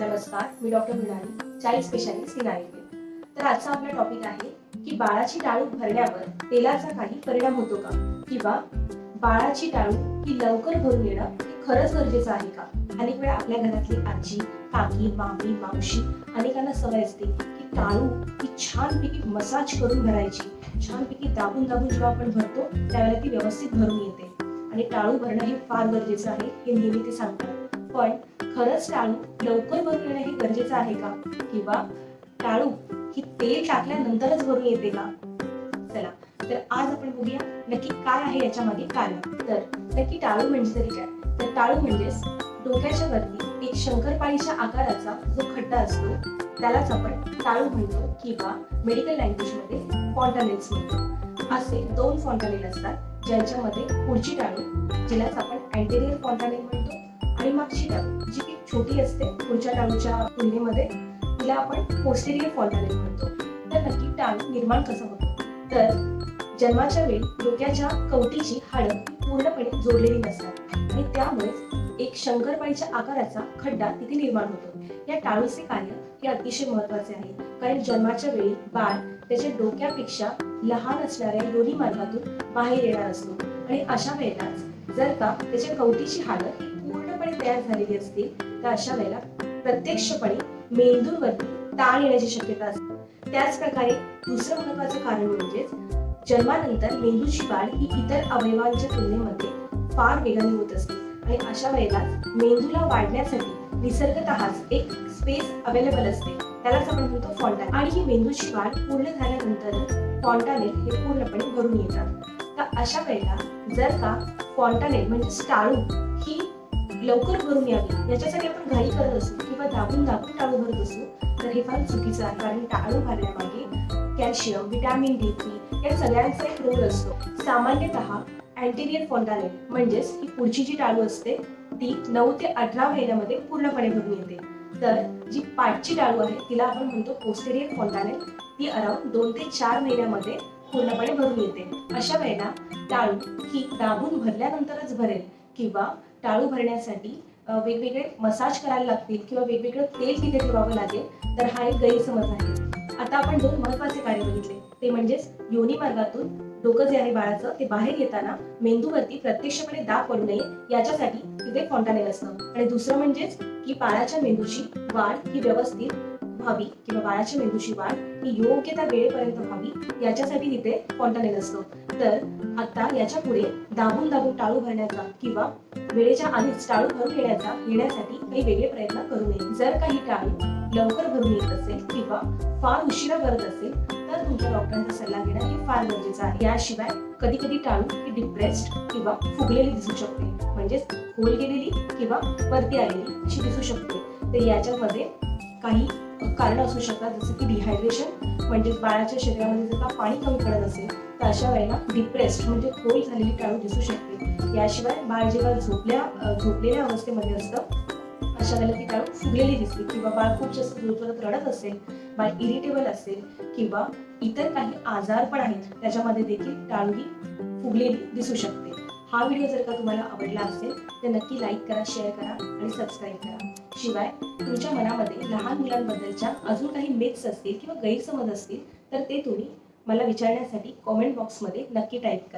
नमस्कार मी doctor Mrunali child specialist in Ayurveda तर आजचा आपला टॉपिक आहे की बाळाची टाळू भरण्यावर तेलाचा काही परिणाम होतो का? किंवा बाळाची टाळू ही लवकर भरून येणं हे खरंच गरजेचं आहे का? अनेक वेळा आपल्या घरातली आजी काकी मामी मावशी अनेकांना सवय असते की टाळू ही छानपैकी मसाज करून भरायची. छानपैकी दाबून दाबून जेव्हा आपण भरतो त्यावेळेला ती व्यवस्थित भरून येते. आणि टाळू भरणं हे फार गरजेचं आहे हे नेहमी ते सांगतात. पण खरंच टाळू लवकर भरून हे गरजेचं आहे का? किंवा टाळू ही तेल टाकल्यानंतरच भरून येते का? चला तर आज आपण बघूया नक्की काय आहे याच्या मागे कारण. तर नक्की टाळू म्हणजे तरी काय तर टाळू म्हणजेच डोक्याच्या वरती एक शंकरपाळीच्या आकाराचा जो खड्डा असतो त्यालाच आपण टाळू म्हणतो किंवा मेडिकल लँग्वेजमध्ये फॉन्टानेल्स म्हणतो. असे दोन फॉन्टानेल असतात ज्यांच्यामध्ये पुढची टाळू जिलाच आपण अँटेरियर फॉन्टानेल म्हणतो आणि मागची टाळू जी की छोटी असते पुढच्या टाळूच्या तुलनेमध्ये तिला आपण पोस्टेरियर फॉन्टानेल म्हणतो. तर नक्की टाळू निर्माण कसं होतं? तर जन्माच्या वेळी डोक्याच्या कवटीची हाडं पूर्णपणे जोडलेली नसतात. आणि त्यामुळेच एक शंकरपाळीच्या आकाराचा खड्डा तिथे निर्माण होतो. या टाळूचे कार्य हे अतिशय महत्त्वाचे आहे. कारण जन्माच्या वेळी बाळ त्याच्या डोक्यापेक्षा लहान असणाऱ्या दोन्ही मार्गातून बाहेर येणार असतो. आणि अशा वेळेलाच जर का त्याच्या कवटीची हाडं तयार झालेली असतील तर अशा वेळेला प्रत्यक्षपणे मेंदूवरती ताण येण्याची शक्यता असते. त्याच प्रकारे दुसरं महत्वाचं कारण म्हणजेच जन्मानंतर मेंदूची वाढ ही इतर अवयवांच्या तुलनेमध्ये फार वेगाने होत असते. आणि अशा वेळेला मेंदूला वाढण्यासाठी निसर्गतःच एक स्पेस अवेलेबल असते. त्यालाच आपण म्हणतो फॉन्टान आणि ही मेंदूची वाढ पूर्ण झाल्यानंतर फॉन्टानेल हे पूर्णपणे भरून येतात. तर अशा वेळेला जर का फॉन्टानेल म्हणजे स्टाळू लवकर भरून यावी. याच्यासाठी आपण घाई करत असू किंवा दाबून दाबून टाळू भरत असू तर हे फार चुकीचं आहे. कारण टाळू भरण्यामागे कॅल्शियम विटॅमिन डी थ्री या सगळ्यांचा एक रोल असतो. सामान्यतः अँटेरियर फॉन्टानेल म्हणजेच ही पुढची जी टाळू असते ती नऊ ते अठरा महिन्यामध्ये पूर्णपणे भरून येते. तर जी पाठची टाळू आहे तिला आपण म्हणतो पोस्टेरियर फॉन्टानेल ती अराउंड दोन ते चार महिन्यामध्ये पूर्णपणे भरून येते. अशा वेळेला टाळू ही दाबून भरल्यानंतरच भरेल. किंवा टाळू भरण्यासाठी वेगवेगळे मसाज करायला लागतील किंवा वेगवेगळं तेल तिथे ठेवावं लागेल तर हा एक गैरसमज आहे. आता आपण दोन महत्त्वाचे कार्य बघितले. ते म्हणजेच योनी मार्गातून डोकं जे आहे बाळाचं ते बाहेर येताना मेंदूवरती प्रत्यक्षपणे दाब पडू नये याच्यासाठी तिथे फॉन्टानेल असतं आणि दुसरं म्हणजेच की बाळाच्या मेंदूची वाढ ही व्यवस्थित व्हावी किंवा बाळाच्या मेंदूची वाढ ही योग्य त्या वेळेपर्यंत व्हावी याच्यासाठी तिथे फॉन्टानेल असतो. तर आता याच्यापुढे दाबून दाबून टाळू भरण्याचा किंवा वेळेच्या आधीच टाळू भरून येण्याचा येण्यासाठी काही वेगळे प्रयत्न करू नये. जर काही टाळू लवकर भरून येत असेल किंवा फार उशिरा करत असेल तर तुमच्या डॉक्टरांचा सल्ला घेणं हे फार गरजेचं आहे. याशिवाय कधी कधी टाळू ही डिप्रेस्ड किंवा फुगलेली दिसू शकते. म्हणजेच होल गेलेली किंवा वरती आलेली अशी दिसू शकते. तर याच्यामध्ये काही कारण असू शकतात जसं की डिहायड्रेशन म्हणजेच बाळाच्या शरीरामध्ये जर का पाणी कमी पडत असेल तर अशा वेळेला डिप्रेस्ड म्हणजे खोल झालेली टाळू दिसू शकते. याशिवाय बाळ जेव्हा झोपल्या झोपलेल्या अवस्थेमध्ये असतं अशा वेळेला ती टाळू फुगलेली दिसते. किंवा बाळ खूप जास्त जोरजोरात रडत असेल बाळ इरिटेबल असेल किंवा इतर काही आजार पण आहेत त्याच्यामध्ये देखील टाळू ही फुगलेली दिसू शकते. हा व्हिडिओ जर का तुम्हाला आवडला असेल तर नक्की लाईक करा शेअर करा आणि सबस्क्राईब करा. शिवाय तुमच्या मनामध्ये लहान मुलांबद्दलच्या अजून काही मिथ्स असतील किंवा गैरसमज असतील तर ते तुम्ही मला विचारण्यासाठी कॉमेंट बॉक्समध्ये नक्की टाईप करा.